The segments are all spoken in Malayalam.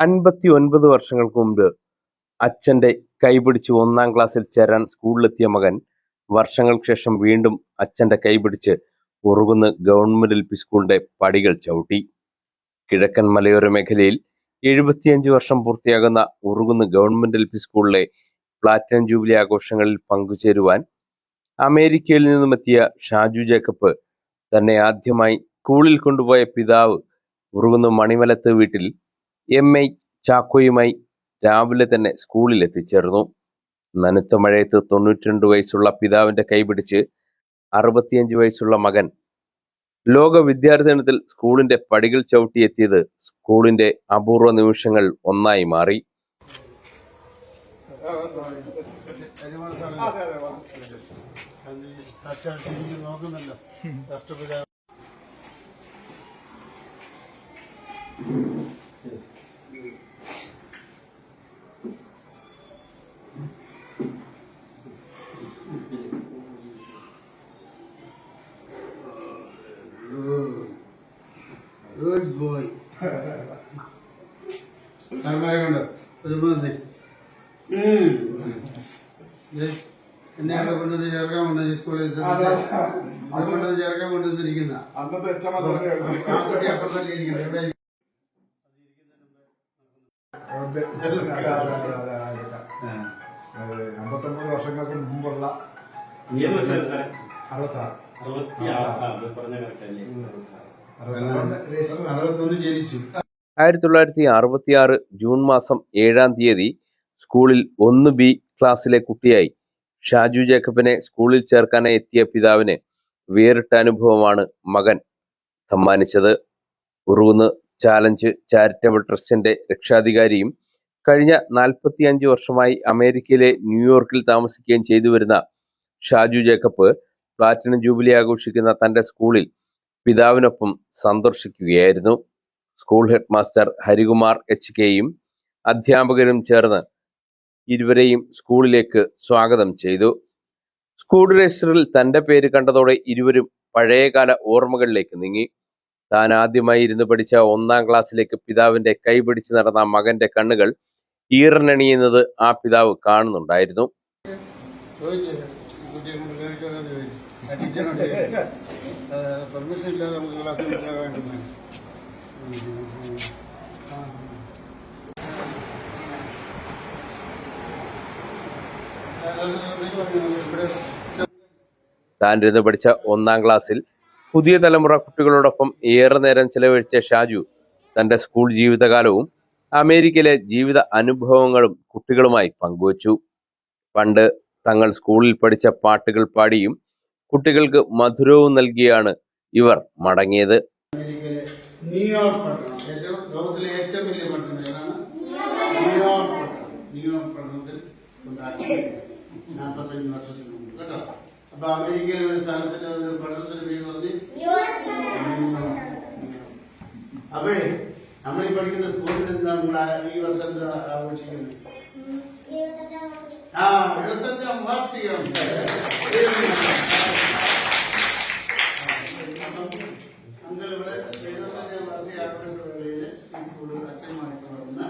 അൻപത്തി ഒൻപത് വർഷങ്ങൾക്ക് മുമ്പ് അച്ഛന്റെ കൈപിടിച്ച് ഒന്നാം ക്ലാസ്സിൽ ചേരാൻ സ്കൂളിലെത്തിയ മകൻ വർഷങ്ങൾക്ക് ശേഷം വീണ്ടും അച്ഛന്റെ കൈപിടിച്ച് ഉറുകുന്ന് ഗവൺമെന്റ് എൽ പി സ്കൂളിന്റെ പടികൾ ചവിട്ടി. കിഴക്കൻ മലയോര മേഖലയിൽ എഴുപത്തിയഞ്ച് വർഷം പൂർത്തിയാകുന്ന ഉറുകുന്ന് ഗവൺമെന്റ് എൽ പി സ്കൂളിലെ പ്ലാറ്റിനം ജൂബിലി ആഘോഷങ്ങളിൽ പങ്കുചേരുവാൻ അമേരിക്കയിൽ നിന്നുമെത്തിയ ഷാജു ജേക്കബ് തന്നെ ആദ്യമായി സ്കൂളിൽ കൊണ്ടുപോയ പിതാവ് ഉറുകുന്ന് മണിമലത്ത് വീട്ടിൽ എം ഐ ചാക്കോയുമായി രാവിലെ തന്നെ സ്കൂളിൽ എത്തിച്ചേർന്നു നനുത്ത മഴയത്ത് തൊണ്ണൂറ്റിരണ്ട് വയസ്സുള്ള പിതാവിന്റെ കൈപിടിച്ച് അറുപത്തിയഞ്ച് വയസ്സുള്ള മകൻ ലോക വിദ്യാർത്ഥിനത്തിൽ സ്കൂളിന്റെ പടികൾ ചവിട്ടിയെത്തിയത് സ്കൂളിന്റെ അപൂർവ നിമിഷങ്ങൾ ഒന്നായി മാറി. ഗുഡ് ബോയ് സാർമാരെ കൊണ്ട് ഒരു മതി എന്നെ അവിടെ കൊണ്ടുവന്ന് ചേർക്കാൻ കൊണ്ടുവന്ന് സ്കൂളിൽ അവിടെ കൊണ്ടുവന്ന് ചേർക്കാൻ കൊണ്ടുവന്നിരിക്കുന്ന. അന്നത്തെ ഏറ്റവും മാത്രമേ കാക്കുട്ടി അപ്പുറത്തല്ലേ ഇരിക്കുന്നത് എവിടെ? അമ്പത്തൊമ്പത് വർഷങ്ങൾക്ക് മുമ്പുള്ള ഏത് അറുപത്തി ആറ് പറഞ്ഞ അല്ലേ? ആയിരത്തി തൊള്ളായിരത്തി അറുപത്തിയാറ് ജൂൺ മാസം ഏഴാം തീയതി സ്കൂളിൽ ഒന്ന് ബി ക്ലാസ്സിലെ കുട്ടിയായി. ഷാജു ജേക്കബിനെ സ്കൂളിൽ ചേർക്കാനായി എത്തിയ പിതാവിന് വേറിട്ട അനുഭവമാണ് മകൻ സമ്മാനിച്ചത്. ഉറുകുന്ന് ചാലഞ്ച് ചാരിറ്റബിൾ ട്രസ്റ്റിന്റെ രക്ഷാധികാരിയും കഴിഞ്ഞ നാൽപ്പത്തിയഞ്ച് വർഷമായി അമേരിക്കയിലെ ന്യൂയോർക്കിൽ താമസിക്കുകയും ചെയ്തു വരുന്ന ഷാജു ജേക്കബ് പ്ലാറ്റിനം ജൂബിലി ആഘോഷിക്കുന്ന തന്റെ സ്കൂളിൽ പിതാവിനൊപ്പം സന്ദർശിക്കുകയായിരുന്നു. School head master Harikumar H കെയും അധ്യാപകരും ചേർന്ന് ഇരുവരെയും സ്കൂളിലേക്ക് സ്വാഗതം ചെയ്തു. സ്കൂൾ രജിസ്റ്ററിൽ തന്റെ പേര് കണ്ടതോടെ ഇരുവരും പഴയകാല ഓർമ്മകളിലേക്ക് നീങ്ങി. താൻ ആദ്യമായി ഇരുന്ന് പഠിച്ച ഒന്നാം ക്ലാസ്സിലേക്ക് പിതാവിന്റെ കൈപിടിച്ച് നടന്ന മകന്റെ കണ്ണുകൾ ഈറനണിയുന്നത് ആ പിതാവ് കാണുന്നുണ്ടായിരുന്നു. പെർമിഷൻ ഇല്ലാതെ നമുക്ക് ക്ലാസ്സിൽ കയറാൻ താൻ പഠിച്ച ഒന്നാം ക്ലാസ്സിൽ പുതിയ തലമുറ കുട്ടികളോടൊപ്പം ഏറെ നേരം ചെലവഴിച്ച ഷാജു തന്റെ സ്കൂൾ ജീവിതകാലവും അമേരിക്കയിലെ ജീവിത അനുഭവങ്ങളും കുട്ടികളുമായി പങ്കുവച്ചു. പണ്ട് തങ്ങൾ സ്കൂളിൽ പഠിച്ച പാട്ടുകൾ പാടിയും കുട്ടികൾക്ക് മധുരവും നൽകിയാണ് ഇവർ മടങ്ങിയത് ന്യൂയോർക്ക് ന്യൂയോർക്ക് ന്യൂയോർക്ക് കേട്ടോ. അപ്പോഴേ നമ്മൾ പഠിക്കുന്ന സ്കൂളിൽ നിന്ന് നമ്മൾ ഈ വർഷം ആഘോഷിക്കുന്നത് എഴുപത്തഞ്ചാം വാർഷികം അങ്ങൾ ഇവിടെ എഴുപത്തഞ്ചാം വാർഷിക ആഘോഷവേളയിൽ ഈ സ്കൂളിൽ അച്ഛന്മാർക്ക് വന്ന്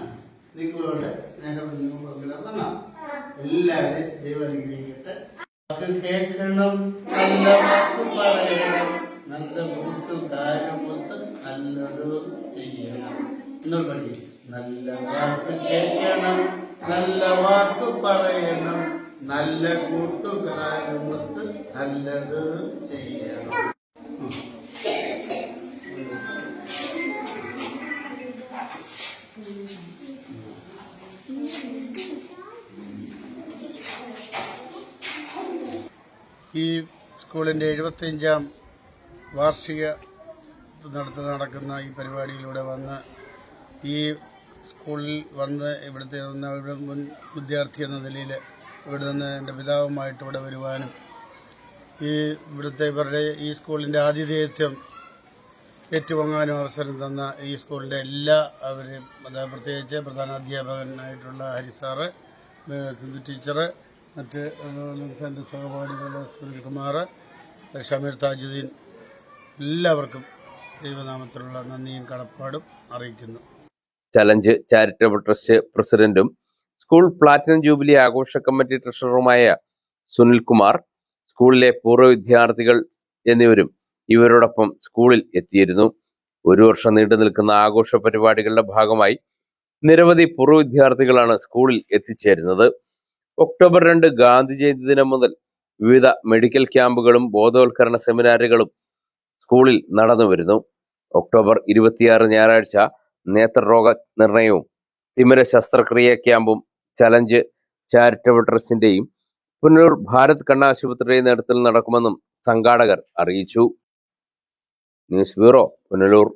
നിങ്ങളോട് സ്നേഹബന്ധം പങ്കിടുന്ന എല്ലാവരും ദൈവം അനുഗ്രഹിക്കട്ടെ. കേൾക്കണം നല്ല വാക്ക് പറയണം നല്ല കൂട്ടുകാരുമൊത്ത് നല്ലത് ചെയ്യണം. നല്ല വാക്ക് കേൾക്കണം നല്ല വാക്ക് പറയണം. നല്ല കൂട്ടുകാരുമൊത്ത് നല്ലത് ചെയ്യണം. ഈ സ്കൂളിന്റെ എഴുപത്തിയഞ്ചാം വാർഷിക നടത്ത് നടക്കുന്ന ഈ പരിപാടിയിലൂടെ വന്ന് ഈ സ്കൂളിൽ വന്ന് ഇവിടുത്തെ മുൻ വിദ്യാർത്ഥി എന്ന നിലയിൽ ഇവിടെ നിന്ന് എന്റെ പിതാവുമായിട്ട് ഇവിടെ വരുവാനും ഈ ഇവിടുത്തെ ഇവരുടെ ഈ സ്കൂളിന്റെ ആതിഥേയത്വം ഏറ്റുവാങ്ങാനും അവസരം തന്ന ഈ സ്കൂളിന്റെ എല്ലാ അവരെയും അതായത് പ്രത്യേകിച്ച് പ്രധാന അധ്യാപകനായിട്ടുള്ള ഹരി സാറ് ഏഹ് സിന്ധു ടീച്ചറ് മറ്റ് എന്റെ സഹപാഠികൾ സുനിൽകുമാർ ഷമീർ താജുദ്ദീൻ എല്ലാവർക്കും ദൈവനാമത്തിലുള്ള നന്ദിയും കടപ്പാടും അറിയിക്കുന്നു. ചലഞ്ച് ചാരിറ്റബിൾ ട്രസ്റ്റ് പ്രസിഡന്റും സ്കൂൾ പ്ലാറ്റിനം ജൂബിലി ആഘോഷ കമ്മിറ്റി ട്രഷററുമായ സുനിൽകുമാർ സ്കൂളിലെ പൂർവ വിദ്യാർത്ഥികൾ എന്നിവരും ഇവരോടൊപ്പം സ്കൂളിൽ എത്തിയിരുന്നു. ഒരു വർഷം നീണ്ടു നിൽക്കുന്ന ആഘോഷ പരിപാടികളുടെ ഭാഗമായി നിരവധി പൂർവ വിദ്യാർത്ഥികളാണ് സ്കൂളിൽ എത്തിച്ചേരുന്നത്. ഒക്ടോബർ രണ്ട് ഗാന്ധി ജയന്തി ദിനം മുതൽ വിവിധ മെഡിക്കൽ ക്യാമ്പുകളും ബോധവൽക്കരണ സെമിനാറുകളും സ്കൂളിൽ നടന്നു വരുന്നു. ഒക്ടോബർ ഇരുപത്തിയാറ് ഞായറാഴ്ച നേത്രരോഗ നിർണയവും തിമിര ശസ്ത്രക്രിയ ക്യാമ്പും ചലഞ്ച് ചാരിറ്റബിൾ ട്രസ്റ്റിന്റെയും പുനലൂർ ഭാരത് കണ്ണാശുപത്രിയുടെ നേതൃത്വത്തിൽ നടക്കുമെന്നും സംഘാടകർ അറിയിച്ചു. News bureau Punalur.